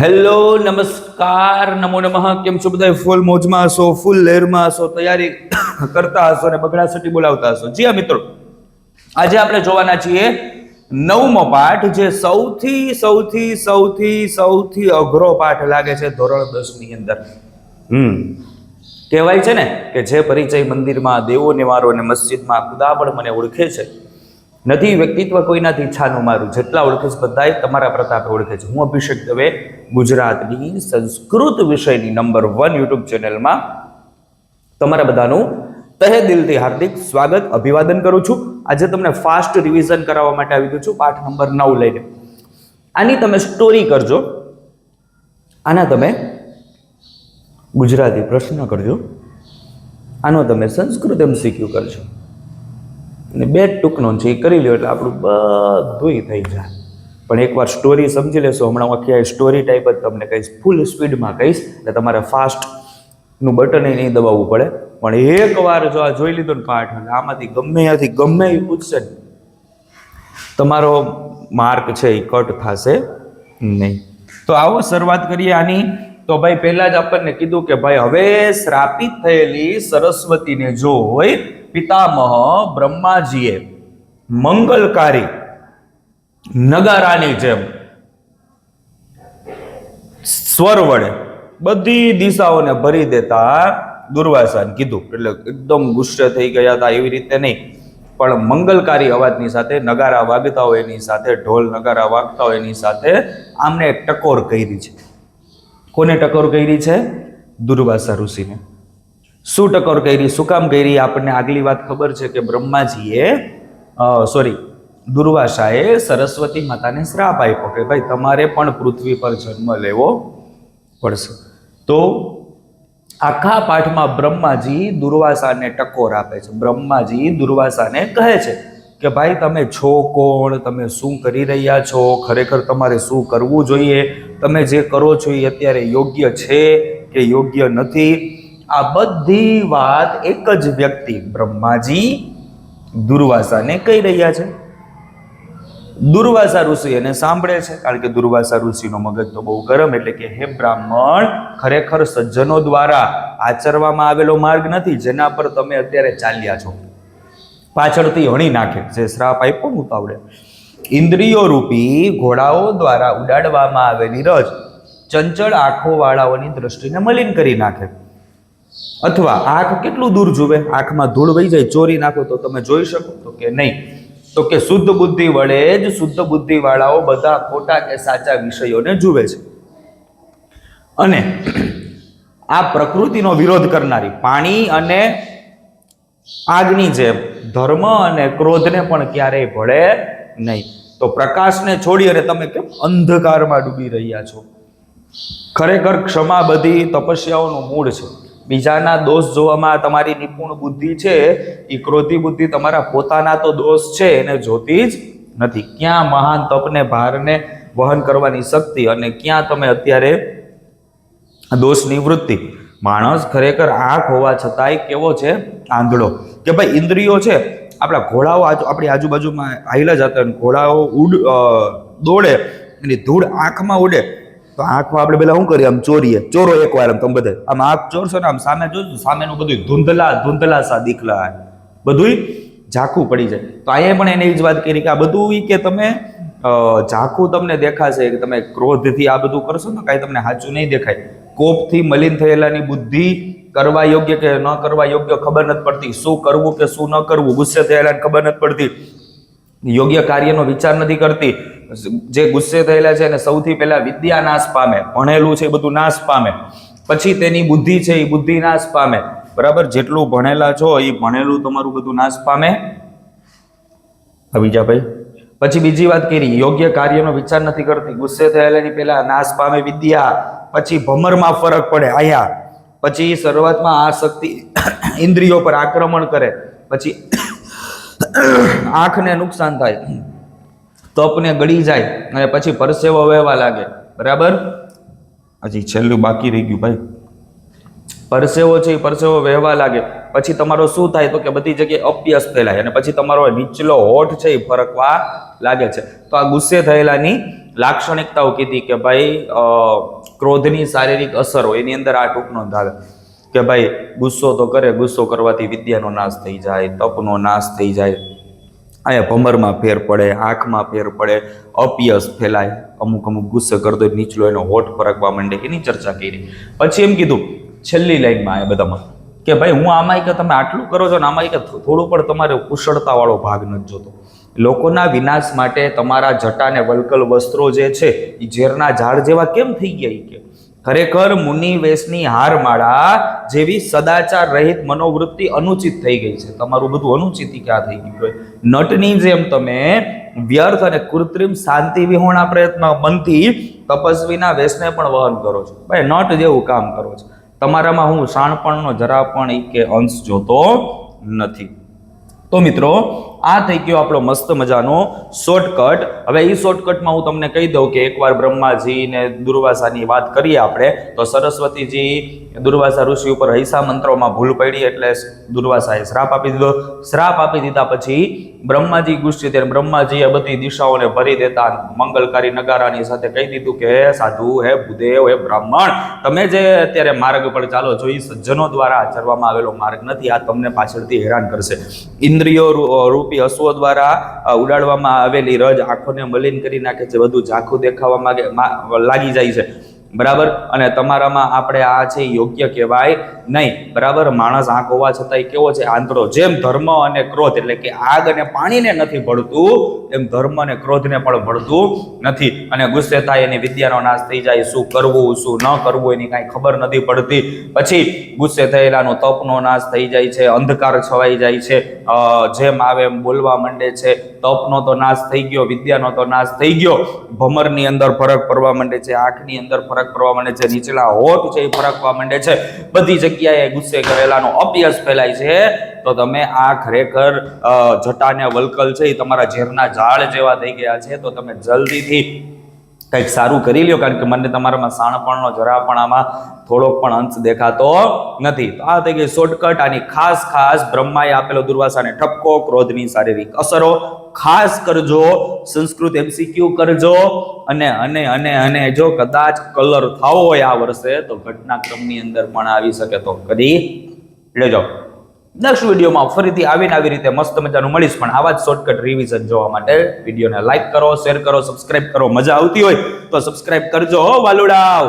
Hello નમસ્કાર નમો નમઃ. કેમ છો બધા ફૂલ મોજમાં હશો ફૂલ લહેરમાં હશો તૈયારી કરતા હશો અને બગડાસટી બોલાવતા હશો. જી હા મિત્રો. આજે આપણે જોવાના છીએ નવમો પાઠ જે સૌથી સૌથી સૌથી સૌથી અઘરો પાઠ લાગે છે ધોરણ દસની અંદર. હમ. કહેવાય છે ને કે જે પરિચય મંદિરમાં દેવો નિવારો અને મસ્જિદમાં ખુદા પણ મને ઓળખે છે. નથી, વ્યક્તિત્વ કોઈનાથી છાનું મારું. જેટલા ઓળખે છે બધાય તમારા પ્રતાપે ઓળખે છે. હું અભિષેક દવે, ગુજરાતની સંસ્કૃત વિષયની નંબર વન યુટ્યુબ ચેનલમાં તમારા બધાનું તહે દિલથી હાર્દિક સ્વાગત, અભિવાદન કરું છું. આજે તમને ફાસ્ટ રિવિઝન કરાવવા માટે આવી ગયો છું, પાઠ નંબર નવ લઈને. આની તમે સ્ટોરી કરજો. આના તમે ગુજરાતી પ્રશ્ન કરજો. આનો તમે સંસ્કૃત એમસીક્યુ કરજો. અને બે ટૂંકનો છે, એ કરી લ્યો એટલે આપણું બધુંય થઈ જાય. પણ એકવાર સ્ટોરી સમજી લેશો. હમણાં હું આખી સ્ટોરી ટાઈપ જ તમને કહીશ. ફૂલ સ્પીડમાં કહીશ. એટલે તમારે ફાસ્ટનું બટન નહીં દબાવવું પડે. પણ એકવાર જો આ જોઈ લીધો ને પાઠ આમાંથી ગમે ત્યાંથી ગમે એ પૂછશે ને, તમારો માર્ક છે એ કટ થશે નહીં. તો આવો શરૂઆત કરીએ આની. તો ભાઈ પહેલાં જ આપણને કીધું કે ભાઈ હવે શ્રાપિત થયેલી સરસ્વતીને જો હોય પિતામહ બ્રહ્માજીએ મંગલકારી નગારાની જેમ સ્વર વડે બધી દિશાઓને ભરી દેતા દુર્વાસાને કીધું. એટલે એકદમ ગુસ્સે થઈ ગયા હતા એવી રીતે નહીં. પણ મંગલકારી અવાજની સાથે, નગારા વાગતા હોય એની સાથે, ઢોલ નગારા વાગતા હોય એની સાથે આમને એક ટકોર કરી છે. કોને ટકોર કરી છે? દુર્વાસા ઋષિને. શું ટકોર કરી, શું કામ કરી, આપણને આગલી વાત ખબર છે કે બ્રહ્માજીએ સોરી દુર્વાસાએ સરસ્વતી માતાને શ્રાપ આપ્યો કે ભાઈ તમારે પણ પૃથ્વી પર જન્મ લેવો પડશે. તો આખા પાઠમાં બ્રહ્માજી દુર્વાસાને ટકોર આપે છે. બ્રહ્માજી દુર્વાસાને કહે છે કે ભાઈ તમે છો કોણ, તમે શું કરી રહ્યા છો, ખરેખર તમારે શું કરવું જોઈએ, તમે જે કરો છો એ અત્યારે યોગ્ય છે કે યોગ્ય નથી? આ બધી વાત એક જ વ્યક્તિ બ્રહ્માજી દુર્વાસાને કહી રહ્યા છે. દુર્વાસા ઋષિ એને સાંભળે છે, કારણ કે દુર્વાસા ઋષિનો મગજ તો બહુ ગરમ એટલે કે હે બ્રાહ્મણ, ખરેખર સજ્જનો દ્વારા આચરવામાં આવેલો માર્ગ નથી, જેના પર તમે અત્યારે ચાલ્યા છો. પાછળથી હણી નાખે, જે શ્રાપ આપ્યો ને ઉતાવળે. ઇન્દ્રિયો રૂપી ઘોડાઓ દ્વારા ઉડાડવામાં આવેલી રજ ચંચળ આંખો વાળાઓની દ્રષ્ટિને મલિન કરી નાખે. અથવા આંખ કેટલું દૂર જુએ? આંખમાં ધૂળ વહી જાય, ચોરી નાખો તો તમે જોઈ શકો તો કે નહીં. તો કે શુદ્ધ બુદ્ધિ વડે જ શુદ્ધ બુદ્ધિ વાળાઓ બધા ખોટા કે સાચા વિષયોને જુએ છે. અને આ પ્રકૃતિનો વિરોધ કરનારી પાણી અને આગની જેમ ધર્મ અને ક્રોધને પણ ક્યારેય ભળે નહીં. તો પ્રકાશને છોડી અને તમે કેમ અંધકારમાં ડૂબી રહ્યા છો? ખરેખર ક્ષમા બધી તપસ્યાઓનું મૂળ છે. બીજાના દોષ જોવામાં તમારી નિપુણ બુદ્ધિ છે એ ક્રોધી બુદ્ધિ તમારા પોતાના તો દોષ છે, એને જોતી જ નથી. ક્યાં મહાન તપને, ભારને વહન કરવાની શક્તિ અને ક્યાં તમે અત્યારે દોષ નિવૃત્તિ? માણસ ખરેખર આંખ હોવા છતાંય કેવો છે? આંધળો. કે ભાઈ, ઇન્દ્રિયો છે, આપણા ઘોડાઓ આપણી આજુબાજુમાં આવેલા જતા ઘોડાઓ ઉડ દોડે એની ધૂળ આંખમાં ઉડે. તો આંખમાં આપણે પેલા શું કરીએ? આમ ચોરીએ. ચોરો એકવાર આમ તમે બધા આમ આંખ ચોરશો ને આમ સામે જોજો. સામેનું બધું ધૂંધલા ધૂંધલા સા દીખલા બધુંય ઝાખું પડી જાય. તો અહીંયા પણ એને એ જ વાત કરી કે આ બધું કે તમે ઝાખું તમને દેખાશે કે તમે ક્રોધથી આ બધું કરશો ને કાંઈ તમને સાચું નહીં દેખાય. કોપથી મલિન થયેલાની બુદ્ધિ કરવા યોગ્ય કે ન કરવા યોગ્ય ખબર નથી પડતી. શું કરવું કે શું ન કરવું? ગુસ્સે થયેલા ખબર નથી પડતી. યોગ્ય કાર્યનો વિચાર નથી કરતી. જે ગુસ્સે થયેલા છે અને સૌથી પહેલા વિદ્યા નાશ પામે, ભણેલું છે એ બધું નાશ પામે, પછી તેની બુદ્ધિ છે એ બુદ્ધિ નાશ પામે. બરાબર? જેટલું ભણેલા છો એ ભણેલું તમારું બધું નાશ પામે. અવિજાભાઈ પછી બીજી વાત કરી, યોગ્ય કાર્યનો વિચાર નથી કરતી. ગુસ્સે થયેલાની પહેલા નાશ પામે વિદ્યા, પછી ભમરમાં ફરક પડે, આયા. પછી શરૂઆતમાં આ શક્તિ ઇન્દ્રિયો પર આક્રમણ કરે, પછી આંખને નુકસાન થાય. તપને ગળી જાય અને પછી પરસેવો વહેવા લાગે. બરાબર? હજી છેલ્લું બાકી રહી ગયું ભાઈ. પરસેવો છે એ પરસેવો વહેવા લાગે. પછી તમારો શું થાય તો કે બધી જગ્યાએ અપ્યસ ફેલાય અને પછી તમારો નીચલો હોઠ છે એ ફરકવા લાગે છે. તો આ ગુસ્સે થયેલાની લાક્ષણિકતાઓ કીધી કે ભાઈ ક્રોધની શારીરિક અસરો, એની અંદર આ ટૂંક નોંધ કે ભાઈ ગુસ્સો તો કરે, ગુસ્સો કરવાથી વિદ્યાનો નાશ થઈ જાય, તપનો નાશ થઈ જાય. અહીંયા ભમરમાં ફેર પડે, આંખમાં ફેર પડે, અપયસ ફેલાય, અમુક અમુક ગુસ્સે કરતો નીચલો એનો હોઠ ફરકવા માંડે, એની ચર્ચા કરી. પછી એમ કીધું, છેલ્લી લાઈનમાં આ બધામાં, કે ભાઈ હું આમાં કે તમે આટલું કરો છો ને આમાં કે થોડું પણ તમારે કુશળતાવાળો ભાગ નથી જોતો. લોકોના વિનાશ માટે તમારા જટા ને વલ્કલ વસ્ત્રો જે છે એ ઝેરના ઝાડ જેવા કેમ થઈ ગયા એ કે? ખરેખર મુનિ વેશની હારમાળા જેવી સદાચાર રહિત મનોવૃત્તિ અનુચિત થઈ ગઈ છે. તમારું બધું અનુચિત ક્યાં થઈ ગયું હોય? નટની જેમ તમે વ્યર્થ અને કૃત્રિમ શાંતિ વિહોણા પ્રયત્ન મનથી તપસ્વીના વેશને પણ વહન કરો છો. ભાઈ, નટ જેવું કામ કરો છો. તમારામાં હું શાણપણનો જરા પણ એક કે અંશ જોતો નથી. તો મિત્રો આ થઈ ગયો આપણો મસ્ત મજાનો શોર્ટકટ હવે એ શોર્ટકટમાં હું તમને કહી દઉં કે એકવાર બ્રહ્માજી ને દુર્વાસાની વાત કરીએ આપણે, તો સરસ્વતીજી દુર્વાસા ઋષિ ઉપર હૈસા મંત્રોમાં ભૂલ પડી એટલે દુર્વાસાએ શ્રાપ આપી દીધો. શ્રાપ આપી દીધા પછી બ્રહ્માજી ગુસ્સે ત્યારે બ્રહ્માજીએ બધી દિશાઓને ભરી દેતા મંગલકારી નગારાની સાથે કહી દીધું કે, હે સાધુ, હે ભૂદેવ, હે બ્રાહ્મણ, તમે જે અત્યારે માર્ગ પર ચાલો છો એ સજ્જનો દ્વારા આચરવામાં આવેલો માર્ગ નથી, આ તમને પાછળથી હેરાન કરશે. ઇન્દ્રિયો રૂ- રૂપી અશ્વો દ્વારા ઉડાડવામાં આવેલી રજ આંખોને મલિન કરી નાખે છે, બધું ઝાંખું દેખાવા માંગે લાગી જાય છે. બરાબર? અને તમારામાં આપણે આ છે યોગ્ય કહેવાય નહીં. બરાબર? માણસ આંખ હોવા છતાંય કેવો છે? આંતરો. જેમ ધર્મ અને ક્રોધ એટલે કે આગ અને પાણીને નથી ભળતું એમ ધર્મ અને ક્રોધને પણ ભળતું નથી. અને ગુસ્સે થાય એની વિદ્યાનો નાશ થઈ જાય. શું કરવું, શું ન કરવું એની કાંઈ ખબર નથી પડતી. પછી ગુસ્સે થયેલાનો તપનો નાશ થઈ જાય છે. અંધકાર છવાઈ જાય છે. જેમ આવે એમ બોલવા માંડે છે. તપનો તો નાશ થઈ ગયો, વિદ્યાનો તો નાશ થઈ ગયો. ભમરની અંદર ફરક પડવા માંડે છે, આંખની અંદર ફરક પડવા માંડે છે, નીચલા હોઠ છે એ ફરકવા માંડે છે. બધી જગ્યાએ ગુસ્સે કરેલાનો અપયશ ફેલાય છે. તો તમે આ ખરેખર જટાને વલ્કલ છે, એ તમારા ઝેરના ઝાડ જેવા થઈ ગયા છે. તો તમે જલ્દીથી કંઈક સારું કરી લ્યો, કારણ કે મને તમારામાં શાણપણનો જરા પણ આમાં થોડોક પણ અંશ દેખાતો નથી. તો આ થઈ ગઈ શોર્ટકટ આની ખાસ ખાસ બ્રહ્માએ આપેલો દુર્વાસાને ઠપકો, ક્રોધની શારીરિક અસરો. ખાસ કરજો, સંસ્કૃત એમસીક્યુ કરજો, અને અને અને અને જો કદાચ કલર થવો હોય આ વર્ષે, તો ઘટનાક્રમની અંદર પણ આવી શકે તો કરી લેજો. નેક્સ્ટ વિડીયોમાં ફરીથી આવીને આવી રીતે મસ્ત મજાનું મળીશ. પણ આવા જ શોર્ટકટ રિવિઝન જોવા માટે વિડીયોને લાઈક કરો શેર કરો સબસ્ક્રાઇબ કરો. મજા આવતી હોય તો સબસ્ક્રાઇબ કરજો હો, વાલુડાવ!